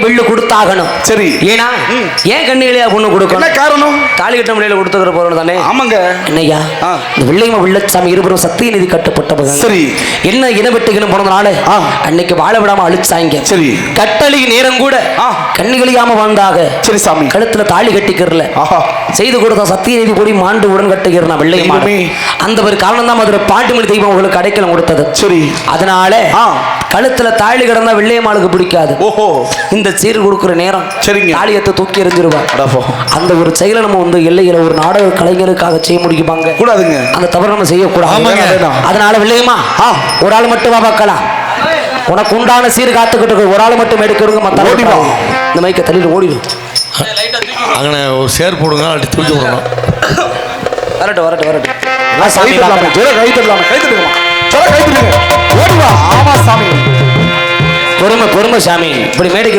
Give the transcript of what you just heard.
வெள்ளு கொடுத்தாகணும் சரி. ஏன்னா ம். ஏன் கண்ணிகளையா பொண்ணு கொடுக்கணும் காரணம் தாலி கட்ட முறையில கொடுத்துக்கிற போறோம் தானே ஆமாங்க என்னய்யா ஆ. இந்த வெள்ளையம்மா வெள்ளச்சாமி இருவரும் சத்திய நிதி கட்டப்பட்டவங்க சரி. என்ன இனவெட்டுகணும் பிறந்தனால ஆ. அன்னைக்கு வாழ விடாம அழிச்சாங்க சரி. கட்டளை நேரம் கூட. கண்ணிகளியாம வாழ்ந்தாக சரி சாமி கழுத்துல தாலி கட்டிக்கிறல செய்து கொடுத்த சத்திய நீதி கூடி மாண்டு உடன் கட்டுகிறேன் வெள்ளையம்மா தெய்வமே. அந்த ஒரு காரணம் தான் மதுரை பாட்டுமணி தெய்வம் உங்களுக்கு அடைக்கலம் கொடுத்தது சரி அதனால. கழுத்துல தாலி கிடந்தா வெள்ளையம்மாளுக்கு பிடிக்காது. ஓஹோ. இந்த சீர் கொடுக்குற நேரம் சரிங்க. தாலியத்தை தூக்கி எறிஞ்சிருவா. அந்த ஒரு செயலை நம்ம வந்து எல்லையில ஒரு நாடக கலைஞருக்காக செய்ய முடியுமாங்க? கூடாதுங்க. அந்த தவறு நம்ம செய்யக்கூடாது. அதனால வெள்ளையம்மா ஆ. ஒரு ஆள் மட்டும் வா பார்க்கலாம். உனக்கு உண்டான சீர் காத்துக்கிட்டு இருக்கு. ஒரு ஆள் மட்டும் எடுக்கிறவங்க மத்த ஓடி வா. இந்த மைக்க தள்ளிட்டு ஓடிடும் அங்கே ஒரு சேர் போடுங்க அப்படி தூக்கி விடணும் வரட்டும் வரட்டும் வரட்டும். கை. ஜோர கை தட்டலாமே. பொறுமை சாமி. இப்படி மேடைக்கு